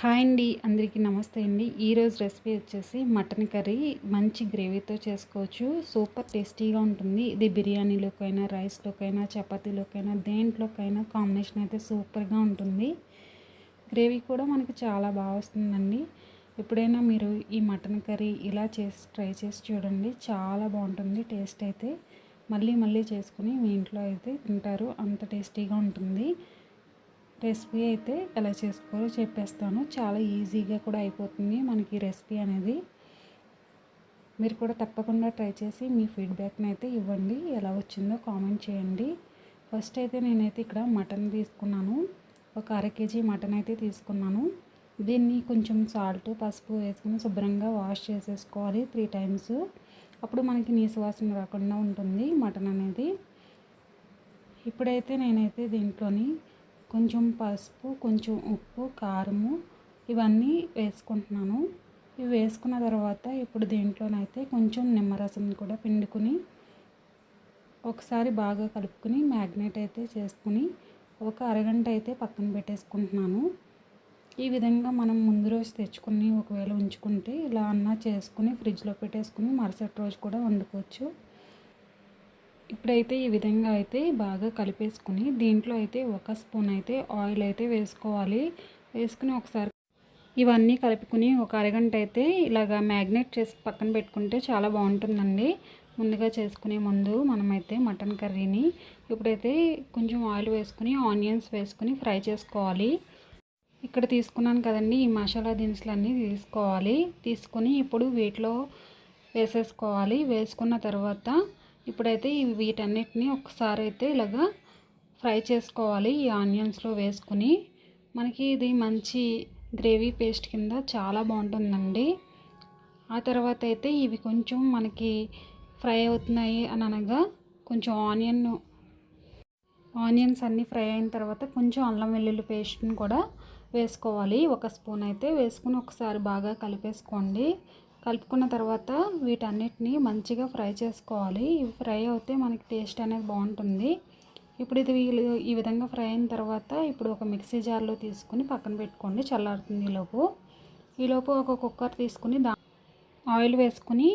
Hi అండి అందరికీ నమస్తే అండి. ఈరోజు రెసిపీ వచ్చేసి మటన్ కర్రీ మంచి గ్రేవీతో చేసుకోవచ్చు. సూపర్ టేస్టీగా ఉంటుంది. ఇది బిర్యానీలోకైనా రైస్లోకైనా చపాతీలోకైనా దేంట్లోకైనా కాంబినేషన్ అయితే సూపర్గా ఉంటుంది. గ్రేవీ కూడా మనకి చాలా బాగా వస్తుందండి. ఎప్పుడైనా మీరు ఈ మటన్ కర్రీ ఇలా చేసి ట్రై చేసి చూడండి. చాలా బాగుంటుంది టేస్ట్ అయితే. మళ్ళీ మళ్ళీ చేసుకుని మీ ఇంట్లో అయితే తింటారు. అంత టేస్టీగా ఉంటుంది. రెసిపీ అయితే ఎలా చేసుకోవాలో చెప్పేస్తాను. చాలా ఈజీగా కూడా అయిపోతుంది మనకి రెసిపీ అనేది. మీరు కూడా తప్పకుండా ట్రై చేసి మీ ఫీడ్బ్యాక్ని అయితే ఇవ్వండి. ఎలా వచ్చిందో కామెంట్ చేయండి. ఫస్ట్ అయితే నేనైతే ఇక్కడ మటన్ తీసుకున్నాను. ఒక అర కేజీ మటన్ అయితే తీసుకున్నాను. దీన్ని కొంచెం సాల్ట్ పసుపు వేసుకుని శుభ్రంగా వాష్ చేసేసుకోవాలి త్రీ టైమ్స్. అప్పుడు మనకి నీసు వాసన రాకుండా ఉంటుంది మటన్ అనేది. ఇప్పుడైతే నేనైతే దీంట్లోని కొంచెం పసుపు కొంచెం ఉప్పు కారము ఇవన్నీ వేసుకుంటున్నాను. ఇవి వేసుకున్న తర్వాత ఇప్పుడు దీంట్లోనైతే కొంచెం నిమ్మరసం కూడా పిండుకుని ఒకసారి బాగా కలుపుకుని మ్యాగ్నేట్ అయితే చేసుకుని ఒక అరగంట అయితే పక్కన పెట్టేసుకుంటున్నాను. ఈ విధంగా మనం ముందు రోజు తెచ్చుకుని ఒకవేళ ఉంచుకుంటే ఇలా అన్నా చేసుకుని ఫ్రిడ్జ్లో పెట్టేసుకుని మరుసటి రోజు కూడా వండుకోవచ్చు. ఇప్పుడైతే ఈ విధంగా అయితే బాగా కలిపేసుకుని దీంట్లో అయితే ఒక స్పూన్ అయితే ఆయిల్ అయితే వేసుకోవాలి. వేసుకుని ఒకసారి ఇవన్నీ కలుపుకుని ఒక అరగంట అయితే ఇలాగా మ్యాగ్నేట్ చేసి పక్కన పెట్టుకుంటే చాలా బాగుంటుందండి. ముందుగా చేసుకునే ముందు మనమైతే మటన్ కర్రీని ఇప్పుడైతే కొంచెం ఆయిల్ వేసుకుని ఆనియన్స్ వేసుకుని ఫ్రై చేసుకోవాలి. ఇక్కడ తీసుకున్నాను కదండి ఈ మసాలా దినుసులన్నీ తీసుకోవాలి. తీసుకుని ఇప్పుడు వీటిలో వేసేసుకోవాలి. వేసుకున్న తర్వాత ఇప్పుడైతే వీటన్నిటిని ఒకసారి అయితే ఇలాగా ఫ్రై చేసుకోవాలి ఈ ఆనియన్స్లో వేసుకుని. మనకి ఇది మంచి గ్రేవీ పేస్ట్ కింద చాలా బాగుంటుందండి. ఆ తర్వాత అయితే ఇవి కొంచెం మనకి ఫ్రై అవుతున్నాయి అని అనగా కొంచెం ఆనియన్ ఆనియన్స్ అన్నీ ఫ్రై అయిన తర్వాత కొంచెం అల్లం వెల్లుల్లి పేస్ట్ని కూడా వేసుకోవాలి. ఒక స్పూన్ అయితే వేసుకుని ఒకసారి బాగా కలిపేసుకోండి. కలుపుకున్న తర్వాత వీటన్నిటిని మంచిగా ఫ్రై చేసుకోవాలి. ఇవి ఫ్రై అవుతే మనకి టేస్ట్ అనేది బాగుంటుంది. ఇప్పుడు ఇది ఈ విధంగా ఫ్రై అయిన తర్వాత ఇప్పుడు ఒక మిక్సీ జార్లో తీసుకుని పక్కన పెట్టుకోండి చల్లారుతుంది ఈలోపు ఈలోపు ఒక కుక్కర్ తీసుకుని దా ఆయిల్ వేసుకుని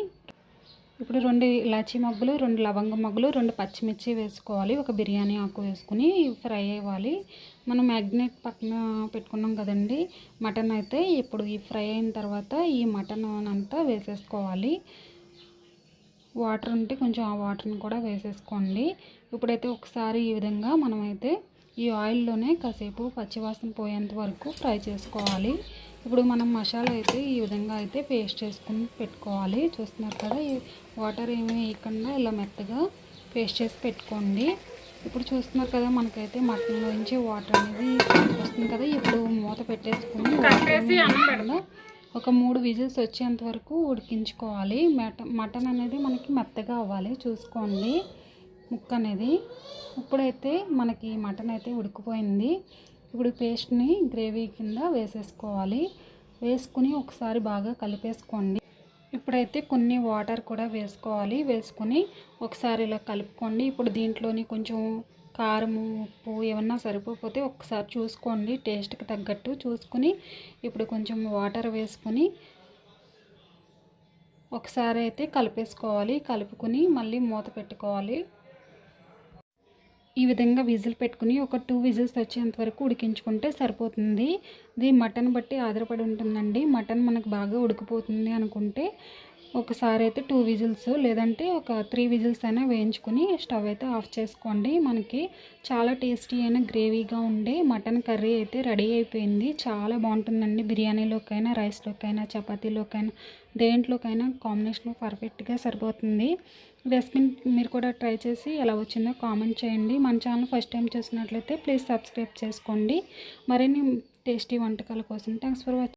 ఇప్పుడు రెండు ఇలాచీ మగ్గులు రెండు లవంగ మగ్గులు రెండు పచ్చిమిర్చి వేసుకోవాలి. ఒక బిర్యానీ ఆకు వేసుకుని ఫ్రై అవ్వాలి మనం మ్యాగ్నేట్ పక్కన పెట్టుకున్నాం కదండి మటన్ అయితే ఇప్పుడు ఈ ఫ్రై అయిన తర్వాత ఈ మటన్ అంతా వేసేసుకోవాలి. వాటర్ ఉంటే కొంచెం ఆ వాటర్ని కూడా వేసేసుకోండి. ఇప్పుడైతే ఒకసారి ఈ విధంగా మనమైతే ఈ ఆయిల్లోనే కాసేపు పచ్చివాసన పోయేంత వరకు ఫ్రై చేసుకోవాలి. ఇప్పుడు మనం మసాలా అయితే ఈ విధంగా అయితే పేస్ట్ చేసుకుని పెట్టుకోవాలి. చూస్తున్నారు కదా ఈ వాటర్ ఏమి వేయకుండా ఇలా మెత్తగా పేస్ట్ చేసి పెట్టుకోండి. ఇప్పుడు చూస్తున్నారు కదా మనకైతే మటన్ నుంచి వాటర్ అనేది వస్తుంది కదా ఇప్పుడు మూత పెట్టేసుకుని ఒక మూడు విజిల్స్ వచ్చేంత వరకు ఉడికించుకోవాలి. మటన్ మటన్ అనేది మనకి మెత్తగా అవ్వాలి. చూసుకోండి. ముక్క అనేది ఇప్పుడైతే మనకి మటన్ అయితే ఉడికిపోయింది. ఇప్పుడు పేస్ట్ని గ్రేవీ కింద వేసేసుకోవాలి. వేసుకుని ఒకసారి బాగా కలిపేసుకోండి. ఇప్పుడైతే కొన్ని వాటర్ కూడా వేసుకోవాలి. వేసుకొని ఒకసారి ఇలా కలుపుకోండి. ఇప్పుడు దీంట్లోని కొంచెం కారము ఉప్పు ఏమన్నా సరిపోతే ఒకసారి చూసుకోండి. టేస్ట్కి తగ్గట్టు చూసుకుని ఇప్పుడు కొంచెం వాటర్ వేసుకొని ఒకసారి అయితే కలిపేసుకోవాలి. కలుపుకొని మళ్ళీ మూత పెట్టుకోవాలి. ఈ విధంగా విజిల్ పెట్టుకుని ఒక టూ విజిల్స్ వచ్చేంత వరకు ఉడికించుకుంటే సరిపోతుంది. ఇది మటన్ బట్టి ఆధారపడి ఉంటుందండి. మటన్ మనకు బాగా ఉడికిపోతుంది అనుకుంటే ఒకసారి అయితే టూ విజిల్స్ లేదంటే ఒక త్రీ విజిల్స్ అయినా వేయించుకుని స్టవ్ అయితే ఆఫ్ చేసుకోండి. మనకి చాలా టేస్టీ అయిన గ్రేవీగా ఉండే మటన్ కర్రీ అయితే రెడీ అయిపోయింది. చాలా బాగుంటుందండి బిర్యానీలోకైనా రైస్లోకైనా చపాతీలోకైనా దేంట్లోకైనా కాంబినేషన్ పర్ఫెక్ట్గా సరిపోతుంది. రెసిపీని మీరు కూడా ట్రై చేసి ఎలా వచ్చిందో కామెంట్ చేయండి. మన ఛానల్ ఫస్ట్ టైం చూసినట్లయితే ప్లీజ్ సబ్స్క్రైబ్ చేసుకోండి. మరిన్ని టేస్టీ వంటకాల కోసం థ్యాంక్స్ ఫర్ వాచింగ్